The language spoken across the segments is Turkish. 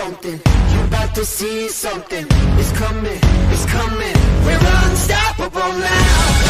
something. You about to see something. It's coming, it's coming. We're unstoppable now.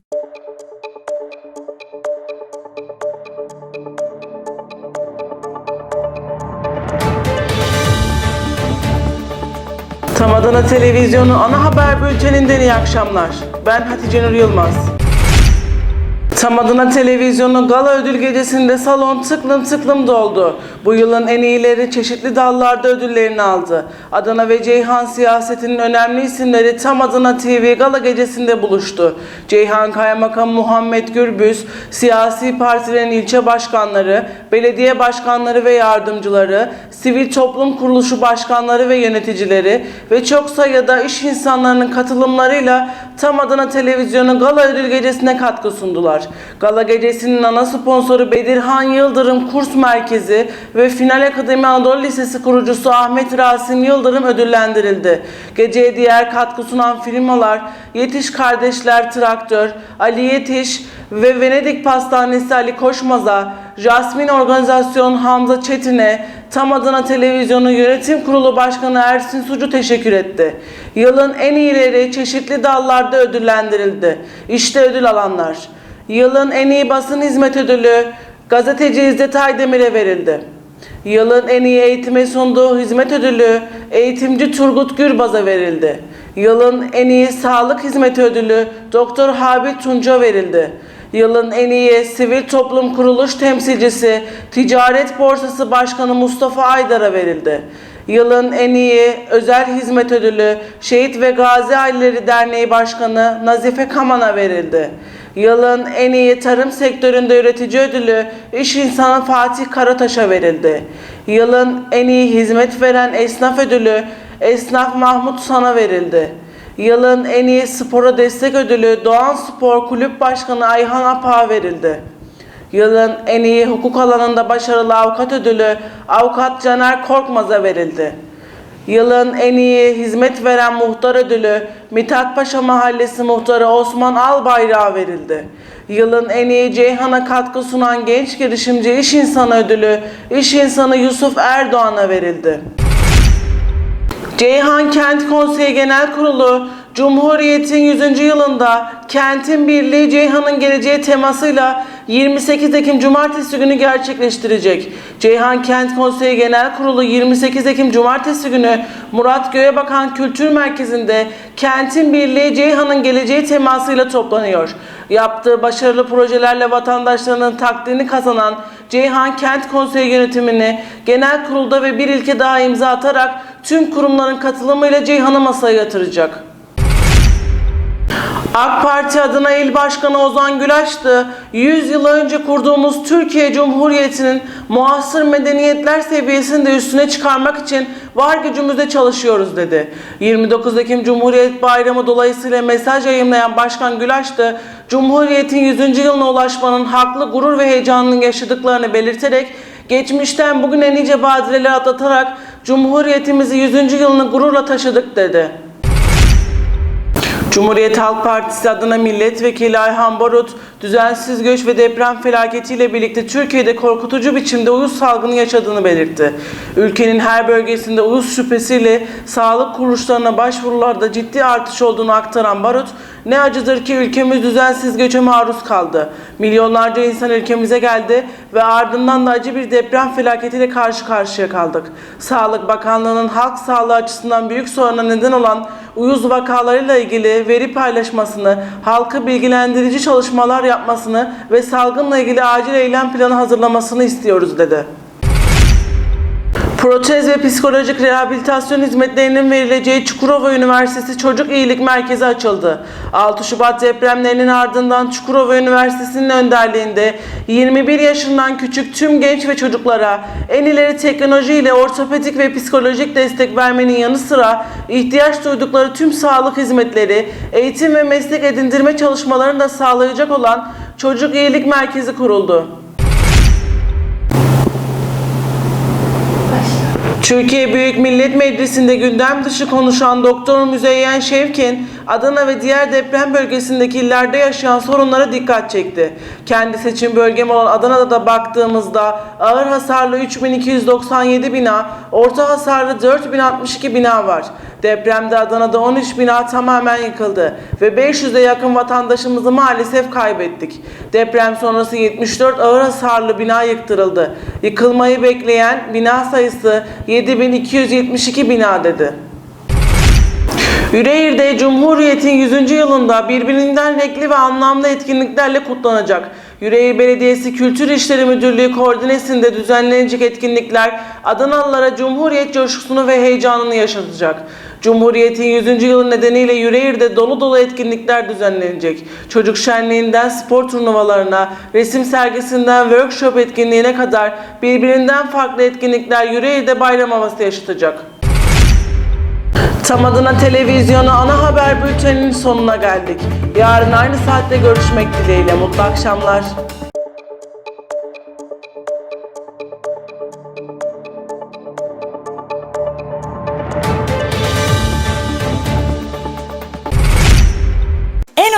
Adana Televizyonu ana haber bülteninden iyi akşamlar. Ben Hatice Nur Yılmaz. Tam Adana Televizyonu gala ödül gecesinde salon tıklım tıklım doldu. Bu yılın en iyileri çeşitli dallarda ödüllerini aldı. Adana ve Ceyhan siyasetinin önemli isimleri Tam Adana TV gala gecesinde buluştu. Ceyhan Kaymakam Muhammed Gürbüz, siyasi partilerin ilçe başkanları, belediye başkanları ve yardımcıları, sivil toplum kuruluşu başkanları ve yöneticileri ve çok sayıda iş insanlarının katılımlarıyla Tam Adana Televizyonu Gala Ödül Gecesi'ne katkı sundular. Gala Gecesi'nin ana sponsoru Bedirhan Yıldırım Kurs Merkezi ve Final Akademi Anadolu Lisesi kurucusu Ahmet Rasim Yıldırım ödüllendirildi. Geceye diğer katkı sunan firmalar Yetiş Kardeşler Traktör, Ali Yetiş ve Venedik Pastanesi Ali Koşmaz'a, Jasmin Organizasyon Hamza Çetin'e, Tam Adana Televizyonu Yönetim Kurulu Başkanı Ersin Sucu teşekkür etti. Yılın en iyileri çeşitli dallarda ödüllendirildi. İşte ödül alanlar. Yılın en iyi basın hizmet ödülü gazeteci İzzet Aydemir'e verildi. Yılın en iyi eğitime sunduğu hizmet ödülü eğitimci Turgut Gürbaz'a verildi. Yılın en iyi sağlık hizmeti ödülü Doktor Habil Tunca verildi. Yılın en iyi sivil toplum kuruluş temsilcisi Ticaret Borsası Başkanı Mustafa Aydar'a verildi. Yılın en iyi özel hizmet ödülü Şehit ve Gazi Aileleri Derneği Başkanı Nazife Kaman'a verildi. Yılın en iyi tarım sektöründe üretici ödülü iş insanı Fatih Karataş'a verildi. Yılın en iyi hizmet veren esnaf ödülü Esnaf Mahmut San'a verildi. Yılın en iyi spora destek ödülü Doğan Spor Kulüp Başkanı Ayhan Apak'a verildi. Yılın en iyi hukuk alanında başarılı avukat ödülü avukat Caner Korkmaz'a verildi. Yılın en iyi hizmet veren muhtar ödülü Mithat Paşa Mahallesi muhtarı Osman Albayrak'a verildi. Yılın en iyi Ceyhan'a katkı sunan genç girişimci iş insanı ödülü iş insanı Yusuf Erdoğan'a verildi. Ceyhan Kent Konseyi Genel Kurulu Cumhuriyet'in 100. yılında kentin birliği Ceyhan'ın geleceği temasıyla 28 Ekim Cumartesi günü gerçekleştirecek. Ceyhan Kent Konseyi Genel Kurulu 28 Ekim Cumartesi günü Murat Göğebakan Kültür Merkezi'nde kentin birliği Ceyhan'ın geleceği temasıyla toplanıyor. Yaptığı başarılı projelerle vatandaşlarının takdirini kazanan Ceyhan Kent Konseyi yönetimini genel kurulda ve bir ilke daha imza atarak tüm kurumların katılımıyla Ceyhan'ı masaya yatıracak. AK Parti adına İl Başkanı Ozan Gülaştı, 100 yıl önce kurduğumuz Türkiye Cumhuriyeti'nin muasır medeniyetler seviyesini de üstüne çıkarmak için var gücümüzle çalışıyoruz dedi. 29 Ekim Cumhuriyet Bayramı dolayısıyla mesaj yayınlayan Başkan Gülaştı, Cumhuriyet'in 100. yılına ulaşmanın haklı gurur ve heyecanını yaşadıklarını belirterek geçmişten bugüne nice badireler atlatarak Cumhuriyetimizi 100. yılını gururla taşıdık dedi. Cumhuriyet Halk Partisi adına milletvekili Ayhan Barut, düzensiz göç ve deprem felaketiyle birlikte Türkiye'de korkutucu biçimde uyuz salgını yaşadığını belirtti. Ülkenin her bölgesinde uyuz şüphesiyle sağlık kuruluşlarına başvurularda ciddi artış olduğunu aktaran Barut, ne acıdır ki ülkemiz düzensiz göçe maruz kaldı. Milyonlarca insan ülkemize geldi ve ardından da acı bir deprem felaketiyle karşı karşıya kaldık. Sağlık Bakanlığı'nın halk sağlığı açısından büyük soruna neden olan uyuz vakalarıyla ilgili veri paylaşmasını, halkı bilgilendirici çalışmalar yapmasını ve salgınla ilgili acil eylem planı hazırlamasını istiyoruz dedi. Protez ve psikolojik rehabilitasyon hizmetlerinin verileceği Çukurova Üniversitesi Çocuk İyilik Merkezi açıldı. 6 Şubat depremlerinin ardından Çukurova Üniversitesi'nin önderliğinde 21 yaşından küçük tüm genç ve çocuklara en ileri teknolojiyle ortopedik ve psikolojik destek vermenin yanı sıra ihtiyaç duydukları tüm sağlık hizmetleri, eğitim ve meslek edindirme çalışmalarını da sağlayacak olan Çocuk İyilik Merkezi kuruldu. Türkiye Büyük Millet Meclisi'nde gündem dışı konuşan Doktor Müzeyyen Şevkin, Adana ve diğer deprem bölgesindeki illerde yaşayan sorunlara dikkat çekti. Kendi seçim bölgem olan Adana'da da baktığımızda ağır hasarlı 3297 bina, orta hasarlı 4062 bina var. Depremde Adana'da 13 bina tamamen yıkıldı ve 500'e yakın vatandaşımızı maalesef kaybettik. Deprem sonrası 74 ağır hasarlı bina yıktırıldı. Yıkılmayı bekleyen bina sayısı 7272 bina dedi. Yüreğir'de Cumhuriyet'in 100. yılında birbirinden renkli ve anlamlı etkinliklerle kutlanacak. Yüreğir Belediyesi Kültür İşleri Müdürlüğü koordinesinde düzenlenecek etkinlikler Adanalılara Cumhuriyet coşkusunu ve heyecanını yaşatacak. Cumhuriyet'in 100. yılı nedeniyle Yüreğir'de dolu dolu etkinlikler düzenlenecek. Çocuk şenliğinden spor turnuvalarına, resim sergisinden workshop etkinliğine kadar birbirinden farklı etkinlikler Yüreğir'de bayram havası yaşatacak. Tam adına televizyonu ana haber bülteninin sonuna geldik. Yarın aynı saatte görüşmek dileğiyle. Mutlu akşamlar.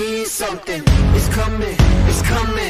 see something. It's coming, it's coming.